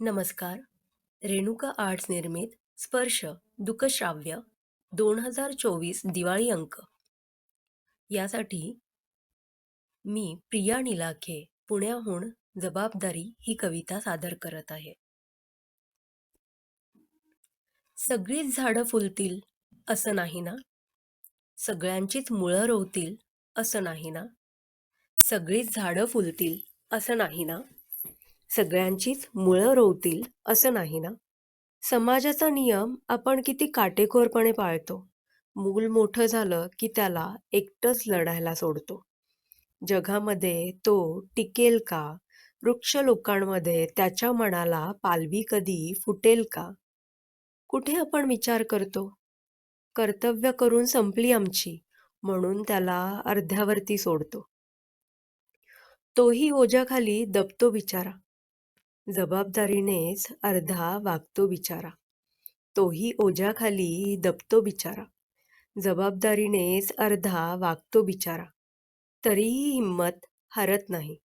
नमस्कार. रेणुका आर्ट्स निर्मित स्पर्श दुःखश्राव्य दोन हजार चोवीस दिवाळी अंक. यासाठी मी प्रिया निलाखे पुण्याहून जबाबदारी ही कविता सादर करत आहे. सगळीच झाडं फुलतील असं नाही ना? सगळ्यांचीच मुळं रोवतील असं नाही ना? सगळीच झाडं फुलतील असं नाही ना? सगळ्यांचीच मुळं रोवतील असं नाही ना? समाजाचा नियम आपण किती काटेकोरपणे पाळतो. मूल मोठं झालं की त्याला एकटंच लढायला सोडतो. जगामध्ये तो टिकेल का? वृक्ष लोकांमध्ये त्याच्या मनाला पालवी कधी फुटेल का? कुठे आपण विचार करतो? कर्तव्य करून संपली आमची म्हणून त्याला अर्ध्यावरती सोडतो. तोही ओझ्याखाली दबतो बिचारा. जबाबदारीनेच अर्धा वागतो बिचारा. तोही ओझ्याखाली दबतो बिचारा. जबाबदारीनेच अर्धा वागतो बिचारा. तरीही हिंमत हरत नाही.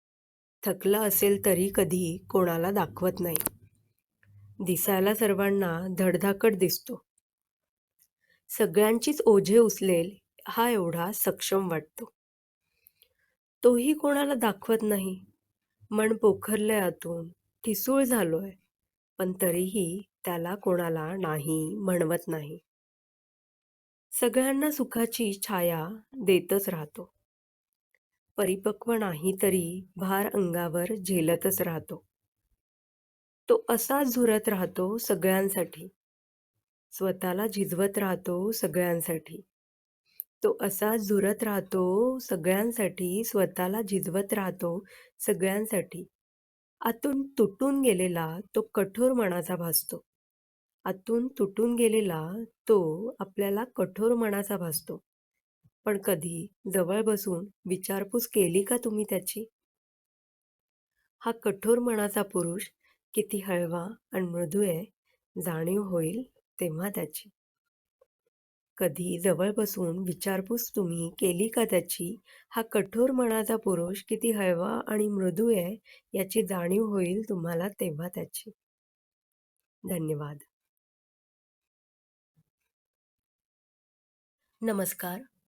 थकला असेल तरी कधी कोणाला दाखवत नाही. दिसायला सर्वांना धडधाकट दिसतो. सगळ्यांचीच ओझे उचलेल हा एवढा सक्षम वाटतो. तोही कोणाला दाखवत नाही. मन पोखरले आतून ठिसूळ झालोय. पण तरीही त्याला कोणाला नाही म्हणवत नाही. सगळ्यांना सुखाची छाया देतच राहतो. परिपक्व नाही तरी भार अंगावर झेलतच राहतो. तो असाच झुरत राहतो सगळ्यांसाठी. स्वतःला झिजवत राहतो सगळ्यांसाठी. तो असाच झुरत राहतो सगळ्यांसाठी स्वतःला झिजवत राहतो सगळ्यांसाठी. आतून तुटून गेलेला तो कठोर मनाचा भासतो. आतून तुटून गेलेला तो आपल्याला कठोर मनाचा भासतो. पण कधी जवळ बसून विचारपूस केली का तुम्ही त्याची? हा कठोर मनाचा पुरुष किती हळवा आणि मृदू आहे जाणीव होईल तेव्हा त्याची. कधी जवळ बसून विचारपूस तुम्ही केली का त्याची? हा कठोर मनाचा पुरुष किती हळवा आणि मृदू आहे याची जाणीव होईल तुम्हाला तेव्हा त्याची. धन्यवाद. नमस्कार.